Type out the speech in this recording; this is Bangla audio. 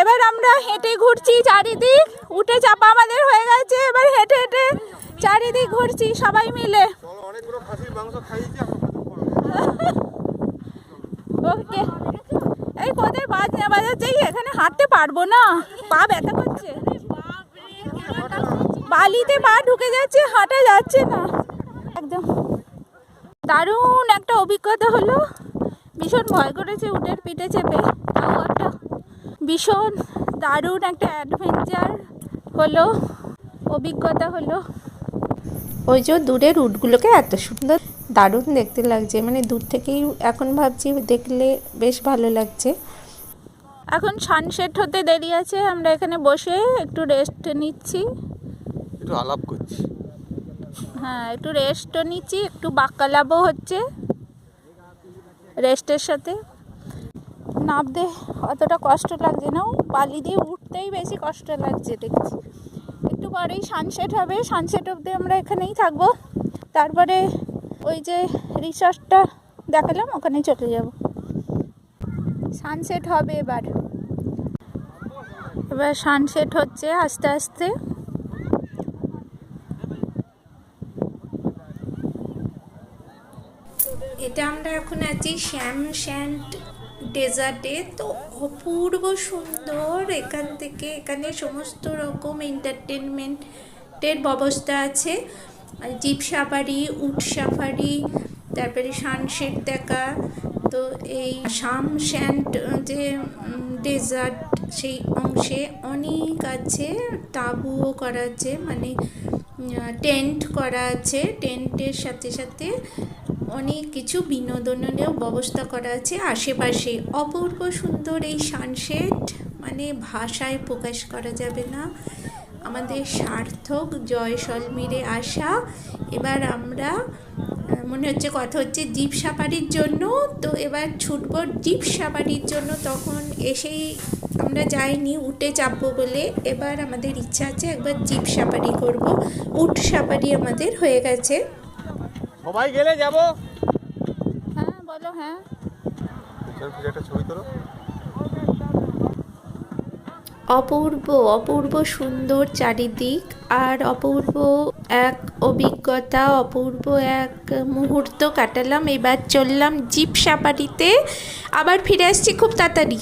এবার আমরা হেঁটে ঘুরছি চারিদিক উঠে চাপা আমাদের হয়ে গেছে এবার হেঁটে হেঁটে চারিদিক ঘুরছি সবাই মিলে। ওকে। এই কোথায় বাজনা বাজাচ্ছে এখানে হাঁটতে পারব না। পা ব্যথা করছে। বালিতে পা ঢুকে যাচ্ছে হাঁটা যাচ্ছে না। একদম। দারুণ একটা অভিজ্ঞতা হলো। ভীষণ ভয় করেছে উটের পিঠে চেপে। তাও একটা ভীষণ দারুণ একটা অ্যাডভেঞ্চার হলো অভিজ্ঞতা হলো। ওই যে দূরের রুটগুলোকে এত সুন্দর দারুণ দেখতে লাগছে। মানে দূর থেকেই এখন ভাবছি দেখলে বেশ ভালো লাগছে। এখন সানসেট হতে দেরি আছে আমরা এখানে বসে একটু রেস্ট নিচ্ছি। একটু আলাপ করছি। হ্যাঁ একটু রেস্টও নিচ্ছি একটু বাক্কালাপও হচ্ছে রেস্টের সাথে। নামতে অতটা কষ্ট লাগছে না বালি দিয়ে উঠতেই বেশি কষ্ট লাগছে দেখছি। একটু পরেই সানসেট হবে সানসেট অবধি আমরা এখানেই থাকব। তারপরে ওই যে রিসর্টটা দেখালাম ওখানে চলে যাব। সানসেট হবে এবার। এবার সানসেট হচ্ছে আস্তে আস্তে। এটা আমরা এখন আছি শ্যাম শ্যান্ট ডেজার্টে, তো অপূর্ব সুন্দর। এখান থেকে এখানে সমস্ত রকম এন্টারটেনমেন্টের ব্যবস্থা আছে। জিপ সাফারি, উট সাফারি, তারপরে সানসেট দেখা, তো এই শাম শ্যান্ট যে ডেজার্ট সেই অংশে অনেক আছে। তাঁবুও করা আছে মানে টেন্ট করা আছে। টেন্টের সাথে সাথে অনেক কিছু বিনোদনেরও ব্যবস্থা করা আছে। আশেপাশে অপূর্ব সুন্দর এই সানসেট মানে ভাষায় প্রকাশ করা যাবে না। আমাদের সার্থক জয়সলমিরে আসা। এবার আমরা মনে হচ্ছে কথা হচ্ছে জিপ সাফারির জন্য। তো এবার ছুটব জিপ সাফারির জন্য। তখন এসেই আমরা যাইনি, উঠে চাপবো বলে। এবার আমাদের ইচ্ছা আছে একবার জিপ সাফারি করব। উট সাফারি আমাদের হয়ে গেছে। সবাই গেলে যাব। হ্যাঁ বলো হ্যাঁ। একটা ছবি তোলো। অপূর্ব অপূর্ব সুন্দর চারিদিক আর অপূর্ব এক অভিজ্ঞতা অপূর্ব এক মুহূর্ত কাটালাম। এবার চললাম জিপ সাফারিতে আবার ফিরে আসছি খুব তাড়াতাড়ি।